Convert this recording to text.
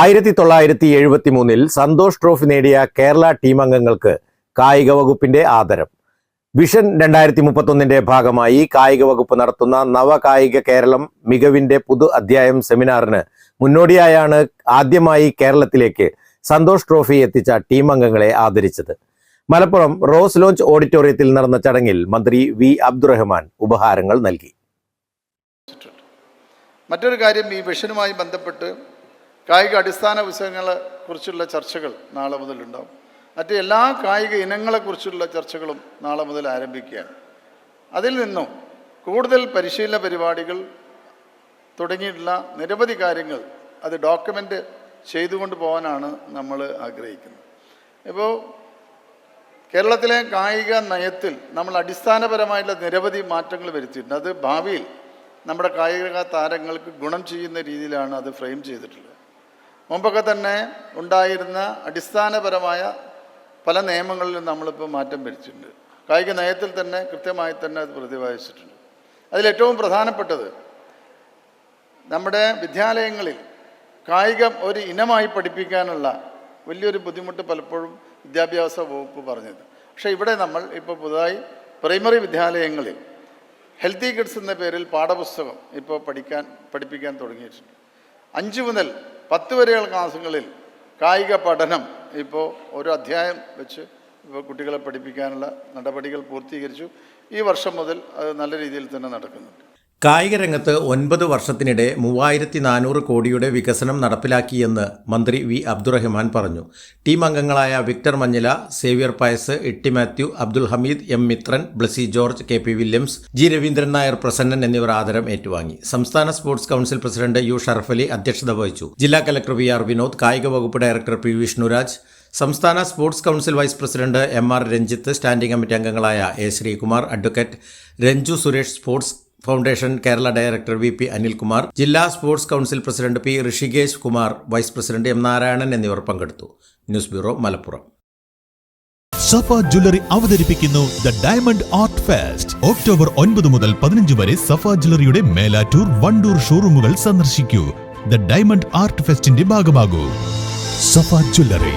ആയിരത്തി തൊള്ളായിരത്തി എഴുപത്തി മൂന്നിൽ സന്തോഷ് ട്രോഫി നേടിയ കേരള ടീം അംഗങ്ങൾക്ക് കായിക വകുപ്പിന്റെ ആദരം. വിഷൻ രണ്ടായിരത്തി മുപ്പത്തൊന്നിന്റെ ഭാഗമായി കായിക വകുപ്പ് നടത്തുന്ന നവകായിക കേരളം മികവിന്റെ പുതു അധ്യായം സെമിനാറിന് മുന്നോടിയായാണ് ആദ്യമായി കേരളത്തിലേക്ക് സന്തോഷ് ട്രോഫി എത്തിച്ച ടീം അംഗങ്ങളെ ആദരിച്ചത്. മലപ്പുറം റോസ് ലോഞ്ച് ഓഡിറ്റോറിയത്തിൽ നടന്ന ചടങ്ങിൽ മന്ത്രി വി അബ്ദുറഹ്മാൻ ഉപഹാരങ്ങൾ നൽകി. മറ്റൊരു കാര്യം ഈ വിഷനുമായി ബന്ധപ്പെട്ട് കായിക അടിസ്ഥാന വിഷയങ്ങളെ കുറിച്ചുള്ള ചർച്ചകൾ നാളെ മുതലുണ്ടാവും മറ്റ് എല്ലാ കായിക ഇനങ്ങളെക്കുറിച്ചുള്ള ചർച്ചകളും നാളെ മുതൽ ആരംഭിക്കുകയാണ്. അതിൽ നിന്നും കൂടുതൽ പരിശീലന പരിപാടികൾ തുടങ്ങിയിട്ടുള്ള നിരവധി കാര്യങ്ങൾ അത് ഡോക്യുമെന്റ് ചെയ്തുകൊണ്ട് പോകാനാണ് നമ്മൾ ആഗ്രഹിക്കുന്നത്. ഇപ്പോൾ കേരളത്തിലെ കായിക നയത്തിൽ നമ്മൾ അടിസ്ഥാനപരമായിട്ടുള്ള നിരവധി മാറ്റങ്ങൾ വരുത്തിയിട്ടുണ്ട്. അത് ഭാവിയിൽ നമ്മുടെ കായിക താരങ്ങൾക്ക് ഗുണം ചെയ്യുന്ന രീതിയിലാണ് അത് ഫ്രെയിം ചെയ്തിട്ടുള്ളത്. മുമ്പൊക്കെ തന്നെ ഉണ്ടായിരുന്ന അടിസ്ഥാനപരമായ പല നിയമങ്ങളിലും നമ്മളിപ്പോൾ മാറ്റം വരിച്ചിട്ടുണ്ട് കായിക നയത്തിൽ തന്നെ കൃത്യമായി തന്നെ അത് പ്രതിപാദിച്ചിട്ടുണ്ട്. അതിലേറ്റവും പ്രധാനപ്പെട്ടത് നമ്മുടെ വിദ്യാലയങ്ങളിൽ കായികം ഒരു ഇനമായി പഠിപ്പിക്കാനുള്ള വലിയൊരു ബുദ്ധിമുട്ട് പലപ്പോഴും വിദ്യാഭ്യാസ വകുപ്പ് പറഞ്ഞത്. പക്ഷേ ഇവിടെ നമ്മൾ ഇപ്പോൾ പുതുതായി പ്രൈമറി വിദ്യാലയങ്ങളിൽ ഹെൽത്തി കിഡ്സ് എന്ന പേരിൽ പാഠപുസ്തകം ഇപ്പോൾ പഠിക്കാൻ പഠിപ്പിക്കാൻ തുടങ്ങിയിട്ടുണ്ട്. അഞ്ച് മുതൽ പത്ത് വരെയുള്ള ക്ലാസ്സുകളിൽ കായിക പഠനം ഇപ്പോൾ ഒരു അധ്യായം വെച്ച് ഇപ്പോൾ കുട്ടികളെ പഠിപ്പിക്കാനുള്ള നടപടികൾ പൂർത്തീകരിച്ചു. ഈ വർഷം മുതൽ അത് നല്ല രീതിയിൽ തന്നെ നടക്കുന്നുണ്ട്. കായിക രംഗത്ത് ഒൻപത് വർഷത്തിനിടെ മൂവായിരത്തി നാനൂറ് കോടിയുടെ വികസനം നടപ്പിലാക്കിയെന്ന് മന്ത്രി വി അബ്ദുറഹ്മാൻ പറഞ്ഞു. ടീം അംഗങ്ങളായ Victor Manjila Xavier Pius Itty Mathew Abdul Hameed M Mithran Blessy George K P Williams G Raveendran Nair Prasannan എന്നിവർ ആദരം ഏറ്റുവാങ്ങി. സംസ്ഥാന sports council president U Sharafali അധ്യക്ഷത വഹിച്ചു. ജില്ലാ കലക്ടർ വി ആർ വിനോദ് കായിക വകുപ്പ് ഡയറക്ടർ പി വിഷ്ണുരാജ് സംസ്ഥാന sports council vice president M R Ranjith standing committee അംഗങ്ങളായ A Sreekumar advocate Renju Suresh sports foundation Kerala director V P Anilkumar ജില്ലാ sports council president P Hrishikesh Kumar vice president M Narayanan എന്നിവർ പങ്കെടുത്തു. News bureau Malappuram. Safa jewellery അവതരിപ്പിക്കുന്നു the diamond art fest. October ഒൻപത് മുതൽ പതിനഞ്ച് വരെ സഫ ജ്വല്ലറിയുടെ മേലാറ്റൂർ വണ്ടൂർ ഷോറൂമുകൾ സന്ദർശിക്കൂ. ദ ഡയമണ്ട് ആർട്ട് ഫെസ്റ്റിന്റെ ഭാഗമാകൂ. സഫ ജ്വല്ലറി.